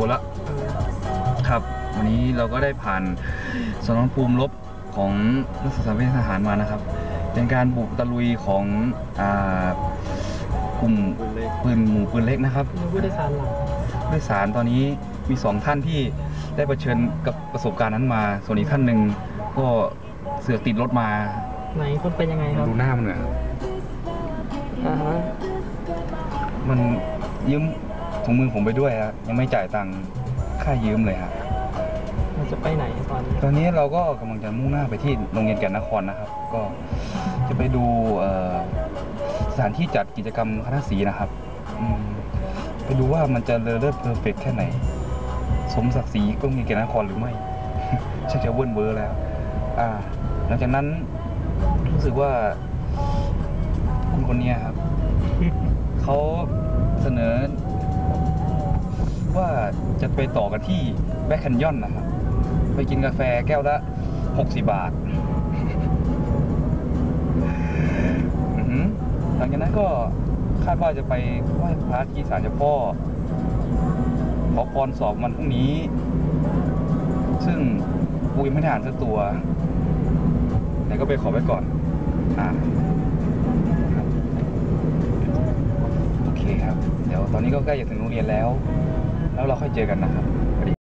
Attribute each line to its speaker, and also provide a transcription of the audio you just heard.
Speaker 1: คนละครับ วันนี้เราก็ได้ผ่านสนามภูมิรบของนักศึกษาวิทยาทหารมานะครับ เป็นการบุกตะลุยของอ่ากลุ่มปืนหมู่ปืนเล็กนะครับ
Speaker 2: มีผู้โดยสารหลัง
Speaker 1: ผู้โดยสารตอนนี้มีสองท่านที่ได้เผชิญกับประสบการณ์นั้นมา ส่วนอีกท่านหนึ่งก็เสือกติดรถมา
Speaker 2: ไหนคนเป็นยังไงครับ
Speaker 1: ดูหน้ามันหน่อยครับ
Speaker 2: อ่าฮะ
Speaker 1: มันยืม ถุงมือผมไปด้วยฮะยังไม่จ่ายตังค่ายืมเลยฮะ
Speaker 2: มันจะไปไหนตอนนี้
Speaker 1: ตอนนี้เราก็กำลังจะมุ่งหน้าไปที่โรงเรียนแก่นนครนะครับ ก็จะไปดูเอ่อสถานที่จัดกิจกรรมคณะสีนะครับอืมไปดูว่ามันจะเลอเลิศเพอร์เฟกแค่ไหน สมศักดิ์ศรีโรงเรียนแก่นนครหรือไม่ ชักจะเวิ้นเวอร์แล้ว อ่า หลังจากนั้นรู้สึกว่าคุณคนเนี้ยครับ เขาเสนอว่า จะไปต่อกันที่แบ็คแคนยอนนะครับ ไปกินกาแฟแก้วละ 60 บาทหลังจากนั้นก็คาดว่าจะไปไหว้พระที่ศาลเจ้าพ่อขอพรสอบวันพรุ่งนี้ ซึ่งกูยังไม่ได้อ่านสักตัว แต่ก็ไปขอไว้ก่อนอ่าโอเคครับ เดี๋ยวตอนนี้ก็ใกล้จะถึงโรงเรียนแล้ว แล้วเราค่อยเจอกันนะครับ